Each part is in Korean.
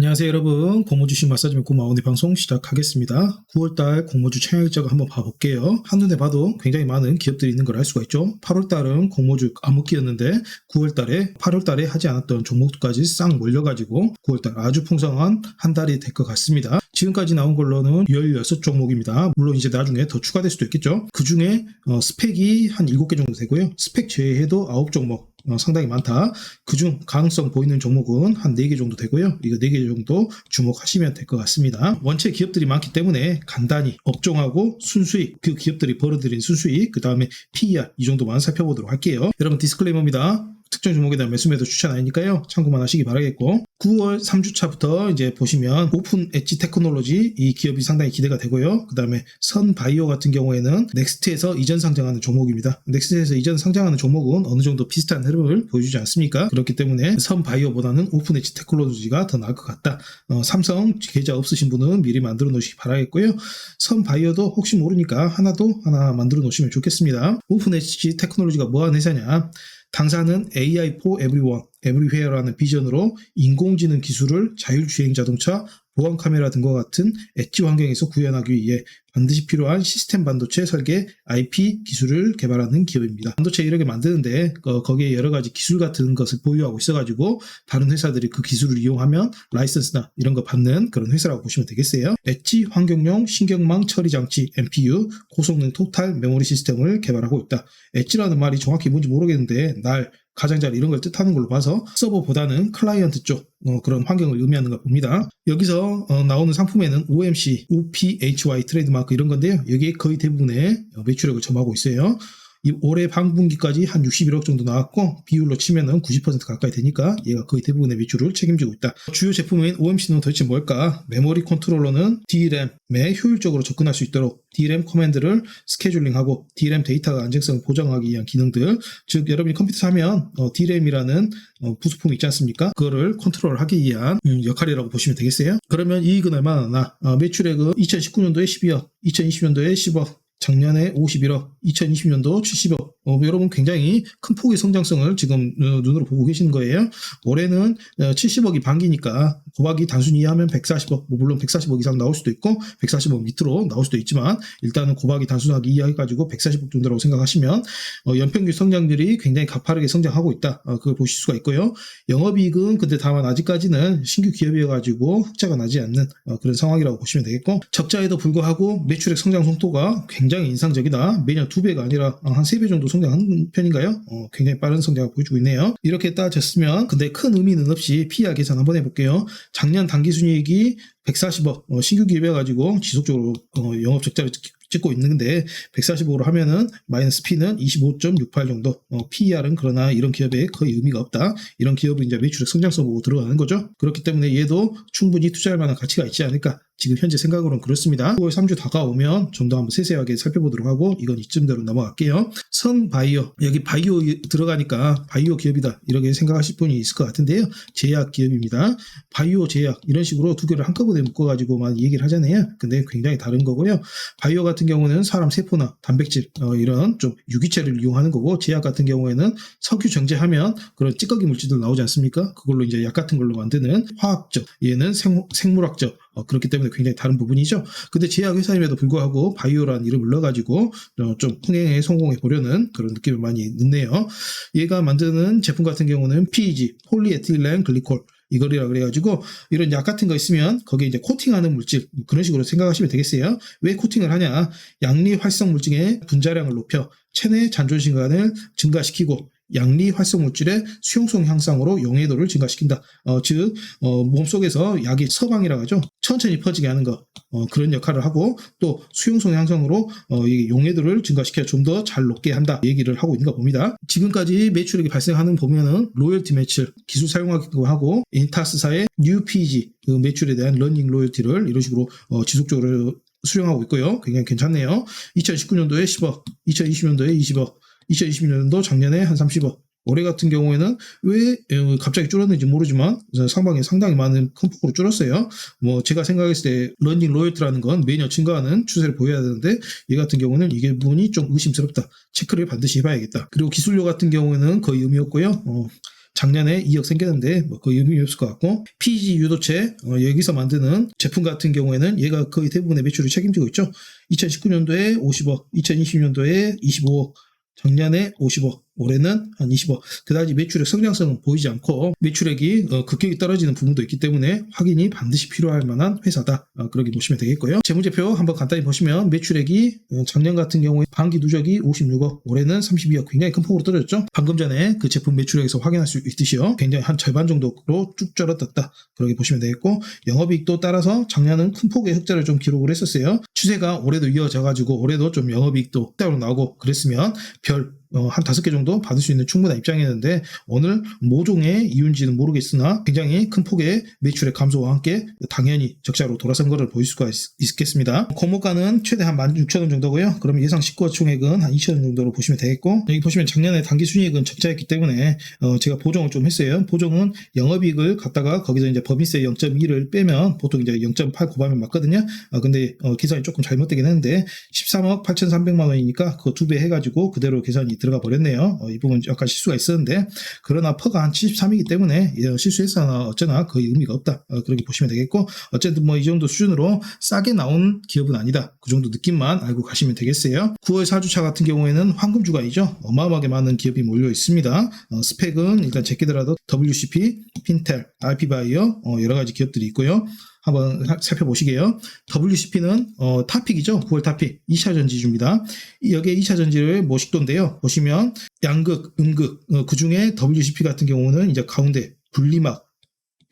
안녕하세요 여러분. 공모주식 마사지 맺고 마운드 방송 시작하겠습니다. 9월달 공모주 청약일자가 한번 봐볼게요. 한눈에 봐도 굉장히 많은 기업들이 있는 걸 알 수가 있죠. 8월달은 공모주 암흑기였는데 9월달에 8월달에 하지 않았던 종목들까지 싹 몰려가지고 9월달 아주 풍성한 한 달이 될 것 같습니다. 지금까지 나온 걸로는 16종목입니다. 물론 이제 나중에 더 추가될 수도 있겠죠. 그 중에 어, 스펙이 한 7개 정도 되고요. 스펙 제외해도 9종목 어, 상당히 많다. 그중 가능성 보이는 종목은 한 4개 정도 되고요. 이거 4개 정도 주목하시면 될 것 같습니다. 원체 기업들이 많기 때문에 간단히 업종하고 순수익, 그 기업들이 벌어들인 순수익, 그 다음에 PER 이 정도만 살펴보도록 할게요. 여러분 디스클레이머입니다. 특정 종목에 대한 매수매도 추천 아니니까요. 참고만 하시기 바라겠고 9월 3주차부터 이제 보시면 오픈 엣지 테크놀로지 이 기업이 상당히 기대가 되고요. 그 다음에 선바이오 같은 경우에는 넥스트에서 이전 상장하는 종목입니다. 넥스트에서 이전 상장하는 종목은 어느 정도 비슷한 흐름을 보여주지 않습니까? 그렇기 때문에 선바이오보다는 오픈 엣지 테크놀로지가 더 나을 것 같다. 어, 삼성 계좌 없으신 분은 미리 만들어 놓으시기 바라겠고요. 선바이오도 혹시 모르니까 하나도 하나 만들어 놓으시면 좋겠습니다. 오픈 엣지 테크놀로지가 뭐하는 회사냐? 당사는 AI for everyone, everywhere라는 비전으로 인공지능 기술을 자율주행 자동차, 보안 카메라 등과 같은 엣지 환경에서 구현하기 위해 반드시 필요한 시스템 반도체 설계 IP 기술을 개발하는 기업입니다. 반도체 이렇게 만드는데 어, 거기에 여러 가지 기술 같은 것을 보유하고 있어가지고 다른 회사들이 그 기술을 이용하면 라이선스나 이런 거 받는 그런 회사라고 보시면 되겠어요. 엣지 환경용 신경망 처리 장치 MPU 고성능 토탈 메모리 시스템을 개발하고 있다. 엣지라는 말이 정확히 뭔지 모르겠는데 날 가장자리 이런 걸 뜻하는 걸로 봐서 서버보다는 클라이언트 쪽 어, 그런 환경을 의미하는 것 봅니다. 여기서 어, 나오는 상품에는 OMC, OPHY 트레이드마크 이런 건데요. 여기에 거의 대부분의 매출액을 점하고 있어요. 이 올해 방분기까지 한 61억 정도 나왔고 비율로 치면은 90% 가까이 되니까 얘가 거의 대부분의 매출을 책임지고 있다. 주요 제품인 OMC는 도대체 뭘까? 메모리 컨트롤러는 DRAM에 효율적으로 접근할 수 있도록 DRAM 커맨드를 스케줄링하고 DRAM 데이터가 안정성을 보장하기 위한 기능들 즉 여러분이 컴퓨터 사면 어, DRAM이라는 어, 부수품 있지 않습니까? 그거를 컨트롤하기 위한 음, 역할이라고 보시면 되겠어요. 그러면 이익은 얼마나 나? 어, 매출액은 2019년도에 12억, 2020년도에 10억, 작년에 51억, 2020년도 70억. 어, 여러분 굉장히 큰 폭의 성장성을 지금 어, 눈으로 보고 계시는 거예요. 올해는 어, 70억이 반기니까 고박이 단순히 이해하면 140억, 뭐 물론 140억 이상 나올 수도 있고 140억 밑으로 나올 수도 있지만 일단은 고박이 단순하게 이해해가지고 140억 정도라고 생각하시면 어, 연평균 성장률이 굉장히 가파르게 성장하고 있다. 어, 그걸 보실 수가 있고요. 영업이익은 근데 다만 아직까지는 신규 기업이어가지고 흑자가 나지 않는 어, 그런 상황이라고 보시면 되겠고 적자에도 불구하고 매출액 성장 속도가 굉장히 인상적이다. 매년 두 배가 아니라 한세배 정도 성장하는 편인가요? 어, 굉장히 빠른 성장을 보여주고 있네요. 이렇게 따졌으면 근데 큰 의미는 없이 PR 계산 한번 해볼게요. 작년 당기순이익이 140억 어, 신규 기업이어가지고 지속적으로 어, 영업 적자를 찍- 찍고 있는데 145로 하면은 마이너스 P는 25.68 정도. 어, PER은 그러나 이런 기업에 거의 의미가 없다. 이런 기업은 이제 매출액 성장성 보고 들어가는 거죠. 그렇기 때문에 얘도 충분히 투자할 만한 가치가 있지 않을까. 지금 현재 생각으로는 그렇습니다. 9월 3주 다가오면 좀 더 한번 세세하게 살펴보도록 하고 이건 이쯤대로 넘어갈게요. 선바이오. 여기 바이오 들어가니까 바이오 기업이다. 이렇게 생각하실 분이 있을 것 같은데요. 제약 기업입니다. 바이오 제약. 이런 식으로 두 개를 한꺼번에 묶어가지고만 얘기를 하잖아요. 근데 굉장히 다른 거고요. 바이오 같은 경우는 사람 세포나 단백질 어, 이런 좀 유기체를 이용하는 거고 제약 같은 경우에는 석유 정제하면 그런 찌꺼기 물질들 나오지 않습니까? 그걸로 이제 약 같은 걸로 만드는 화학적 얘는 생, 생물학적 어, 그렇기 때문에 굉장히 다른 부분이죠. 근데 제약 회사임에도 불구하고 바이오라는 이름을 넣어가지고 어, 좀 흥행에 성공해 보려는 그런 느낌을 많이 넣네요. 얘가 만드는 제품 같은 경우는 PEG 폴리에틸렌 글리콜 이거리라 그래가지고 이런 약 같은 거 있으면 거기에 이제 코팅하는 물질 뭐 그런 식으로 생각하시면 되겠어요. 왜 코팅을 하냐? 양리 활성 물질의 분자량을 높여 체내 잔존 시간을 증가시키고 양리 활성 물질의 수용성 향상으로 용해도를 증가시킨다. 어, 즉 어, 몸속에서 약이 서방이라 하죠. 천천히 퍼지게 하는 거 어, 그런 역할을 하고 또 수용성 향상으로 어, 이 용해도를 증가시켜 좀 더잘 높게 한다 얘기를 하고 있는 가 봅니다. 지금까지 매출액이 발생하는 보면은 로열티 매출 기술 사용하기도 하고 인타스사의 UPG 그 매출에 대한 러닝 로열티를 이런 식으로 어, 지속적으로 수령하고 있고요. 굉장히 괜찮네요. 2019년도에 10억, 2020년도에 20억, 2020년도 작년에 한 30억. 올해 같은 경우에는 왜 어, 갑자기 줄었는지 모르지만 상방에 상당히 많은 큰 폭으로 줄었어요. 뭐 제가 생각했을 때 런닝 로열티라는 건 매년 증가하는 추세를 보여야 되는데 얘 같은 경우는 이게 부분이 좀 의심스럽다. 체크를 반드시 해봐야겠다. 그리고 기술료 같은 경우에는 거의 의미 없고요. 어, 작년에 2억 생겼는데 뭐그 의미 없을 것 같고 PG 유도체 어, 여기서 만드는 제품 같은 경우에는 얘가 거의 대부분의 매출을 책임지고 있죠. 2019년도에 50억, 2020년도에 25억, 작년에 50억, 올해는 한 20억. 그다지 매출의 성장성은 보이지 않고 매출액이 어, 급격히 떨어지는 부분도 있기 때문에 확인이 반드시 필요할 만한 회사다. 어, 그렇게 보시면 되겠고요. 재무제표 한번 간단히 보시면 매출액이 어, 작년 같은 경우에 반기 누적이 56억, 올해는 32억. 굉장히 큰 폭으로 떨어졌죠. 방금 전에 그 제품 매출액에서 확인할 수 있듯이요. 굉장히 한 절반 정도로 쭉 줄어들었다. 그렇게 보시면 되겠고 영업이익도 따라서 작년은 큰 폭의 흑자를 좀 기록을 했었어요. 추세가 올해도 이어져 가지고 올해도 좀 영업이익도 흑자로 나오고 그랬으면 별 어, 한 다섯 개 정도 받을 수 있는 충분한 입장이었는데 오늘 모종의 이유인지는 모르겠으나 굉장히 큰 폭의 매출의 감소와 함께 당연히 적자로 돌아선 것을 보일 수가 있, 겠습니다 공모가는 최대 한 16,000원 정도고요. 그럼 예상 시가 총액은 한 2,000원 정도로 보시면 되겠고 여기 보시면 작년에 단기 순이익은 적자였기 때문에 어, 제가 보정을 좀 했어요. 보정은 영업이익을 갖다가 거기서 이제 법인세 0.2를 빼면 보통 이제 0.8 곱하면 맞거든요. 어, 근데 어, 계산이 조금 잘못되긴 했는데 13억 8,300만 원이니까 그거 두 배 해가지고 그대로 계산이 들어가 버렸네요. 어, 이 부분 약간 실수가 있었는데 그러나 퍼가 한 73이기 때문에 예, 실수했으나 어쩌나 거의 의미가 없다. 어, 그렇게 보시면 되겠고 어쨌든 뭐 이 정도 수준으로 싸게 나온 기업은 아니다. 그 정도 느낌만 알고 가시면 되겠어요. 9월 4주차 같은 경우에는 황금 주간이죠. 어마어마하게 많은 기업이 몰려 있습니다. 어, 스펙은 일단 제끼더라도 WCP, 핀텔, RP바이어 어, 여러 가지 기업들이 있고요. 한번 사- 살펴보시게요. WCP는 어, 타픽이죠. 9월 타픽 2차 전지주입니다. 여기에 2차 전지를 모식도인데요. 보시면 양극, 음극 어, 그 중에 WCP 같은 경우는 이제 가운데 분리막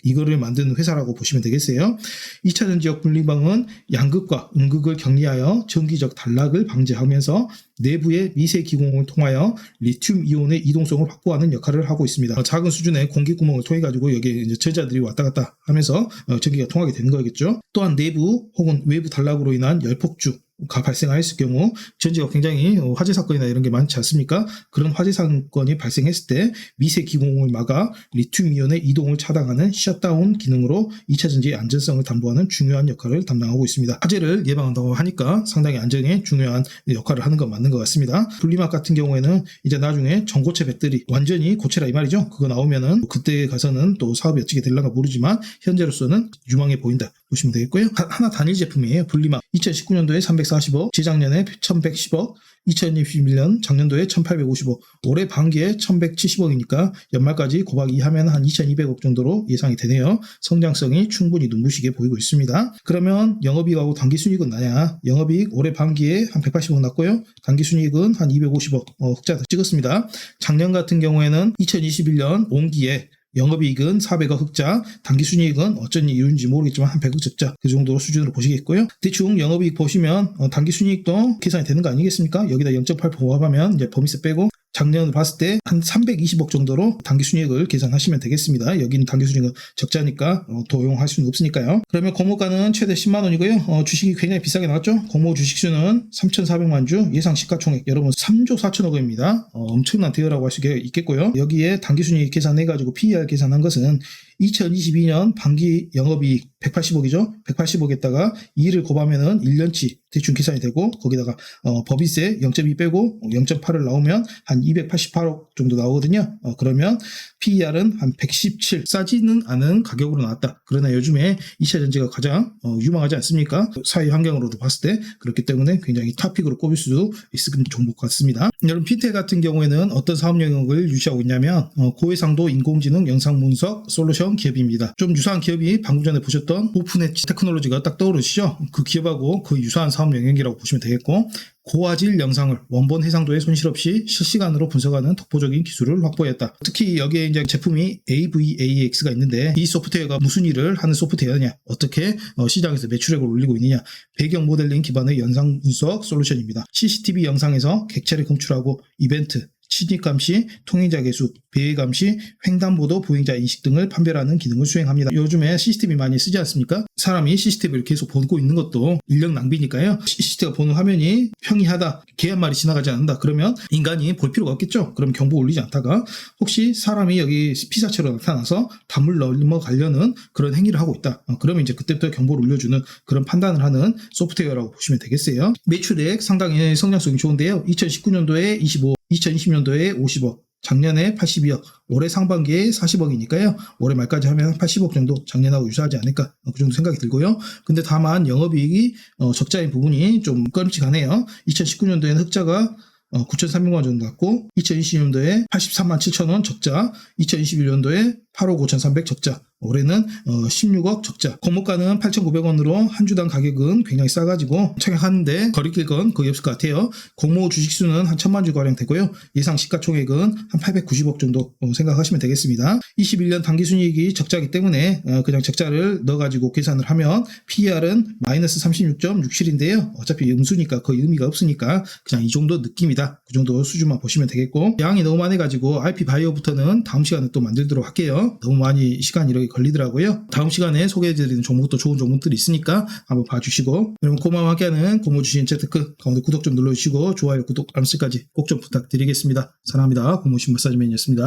이거를 만드는 회사라고 보시면 되겠어요. 2차 전지역 분리막은 양극과 음극을 격리하여 전기적 단락을 방지하면서 내부의 미세 기공을 통하여 리튬 이온의 이동성을 확보하는 역할을 하고 있습니다. 어, 작은 수준의 공기 구멍을 통해 가지고 여기에 이제 저자들이 왔다 갔다 하면서 어, 전기가 통하게 되는 거겠죠. 또한 내부 혹은 외부 단락으로 인한 열폭주 가 발생하였을 경우 전지가 굉장히 어, 화재 사건이나 이런 게 많지 않습니까? 그런 화재 사건이 발생했을 때 미세 기공을 막아 리튬 이온의 이동을 차단하는 셧다운 기능으로 2차 전지의 안전성을 담보하는 중요한 역할을 담당하고 있습니다. 화재를 예방한다고 하니까 상당히 안전에 중요한 역할을 하는 건 맞는 것 같습니다. 분리막 같은 경우에는 이제 나중에 전고체 배터리 완전히 고체라 이 말이죠. 그거 나오면은 그때 가서는 또 사업이 어떻게 될런가 모르지만 현재로서는 유망해 보인다. 보시면 되겠고요. 하- 하나 단일 제품이에요. 분리막 2019년도에 340억, 재작년에 1110억, 2021년 작년도에 1850억, 올해 반기에 1170억이니까 연말까지 2 하면 한 2200억 정도로 예상이 되네요. 성장성이 충분히 눈부시게 보이고 있습니다. 그러면 영업이익하고 단기순이익은 나냐? 영업이익 올해 반기에 한 180억 났고요. 단기순이익은 한 250억 어, 흑자 찍었습니다. 작년 같은 경우에는 2021년 온기에 영업이익은 400억 흑자, 단기순이익은 어쩐 이유인지 모르겠지만 한 100억 적자 그 정도로 수준으로 보시겠고요. 대충 영업이익 보시면 어, 단기순이익도 계산이 되는 거 아니겠습니까? 여기다 0.8 보합하면 이제 범위세 빼고 작년을 봤을 때 한 320억 정도로 단기순이익을 계산하시면 되겠습니다. 여기는 단기순이익은 적자니까 어, 도용할 수는 없으니까요. 그러면 공모가는 최대 10만 원이고요. 어, 주식이 굉장히 비싸게 나왔죠. 공모 주식수는 3,400만 주, 예상 시가총액 여러분 3조 4천억원입니다. 어, 엄청난 대여라고 할 수 있겠고요. 여기에 단기순이익 계산해가지고 PER 계산한 것은 2022년 반기 영업이익 180억이죠. 180억에다가 2를 곱하면은 1년치 대충 계산이 되고 거기다가 어, 법인세 0.2 빼고 0.8을 나오면 한 288억 정도 나오거든요. 어, 그러면 PER은 한 117 싸지는 않은 가격으로 나왔다. 그러나 요즘에 2차 전지가 가장 어, 유망하지 않습니까? 사회 환경으로도 봤을 때 그렇기 때문에 굉장히 탑픽으로 꼽을 수 있을 종목 같습니다. 여러분 피테 같은 경우에는 어떤 사업 영역을 유지하고 있냐면 어, 고해상도 인공지능 영상 분석 솔루션 기업입니다. 좀 유사한 기업이 방금 전에 보셨 던 오픈엣지 테크놀로지가 딱 떠오르시죠? 그 기업하고 그 유사한 사업 영역이라고 보시면 되겠고 고화질 영상을 원본 해상도에 손실 없이 실시간으로 분석하는 독보적인 기술을 확보했다. 특히 여기에 이제 제품이 AVAX가 있는데 이 소프트웨어가 무슨 일을 하는 소프트웨어냐, 어떻게 어, 시장에서 매출액을 올리고 있느냐, 배경 모델링 기반의 영상 분석 솔루션입니다. CCTV 영상에서 객체를 검출하고 이벤트, 침입 감시, 통행자 개수, 배회 감시, 횡단보도 보행자 인식 등을 판별하는 기능을 수행합니다. 요즘에 CCTV 많이 쓰지 않습니까? 사람이 CCTV를 계속 보고 있는 것도 인력 낭비니까요. CCTV가 보는 화면이 평이하다, 개 한 마리 지나가지 않는다. 그러면 인간이 볼 필요가 없겠죠. 그럼 경보 올리지 않다가 혹시 사람이 여기 피사체로 나타나서 담을 넘어가려는 그런 행위를 하고 있다. 어, 그러면 이제 그때부터 경보를 올려주는 그런 판단을 하는 소프트웨어라고 보시면 되겠어요. 매출액 상당히 성장성이 좋은데요. 2019년도에 25, 2020년도에 50억, 작년에 82억, 올해 상반기에 40억이니까요. 올해 말까지 하면 80억 정도 작년하고 유사하지 않을까 그 정도 생각이 들고요. 근데 다만 영업이익이 어, 적자인 부분이 좀 꺼림칙하네요. 2019년도에는 흑자가 어, 9,300만 원 정도 났고 2020년도에 83만 7천 원 적자, 2021년도에 8억 5,300 적자, 올해는 어, 16억 적자. 공모가는 8,900원으로 한 주당 가격은 굉장히 싸가지고 착약하는데 거리낄 건 거의 없을 것 같아요. 공모 주식수는 한 천만 주 가량 되고요. 예상 시가총액은 한 890억 정도 어, 생각하시면 되겠습니다. 21년 당기순이익이 적자이기 때문에 어, 그냥 적자를 넣어가지고 계산을 하면 PER은 마이너스 36.67인데요. 어차피 음수니까 거의 의미가 없으니까 그냥 이 정도 느낌이다. 그 정도 수준만 보시면 되겠고 양이 너무 많아가지고 IP 바이오부터는 다음 시간에 또 만들도록 할게요. 너무 많이 시간 이렇게 걸리더라고요. 다음 시간에 소개해드리는 종목도 좋은 종목들이 있으니까 한번 봐주시고 여러분 고마워 함께하는 고모 주신 재테크 가운데 구독 좀 눌러주시고 좋아요, 구독, 알람까지 꼭 좀 부탁드리겠습니다. 사랑합니다. 고모신 마사지맨이었습니다.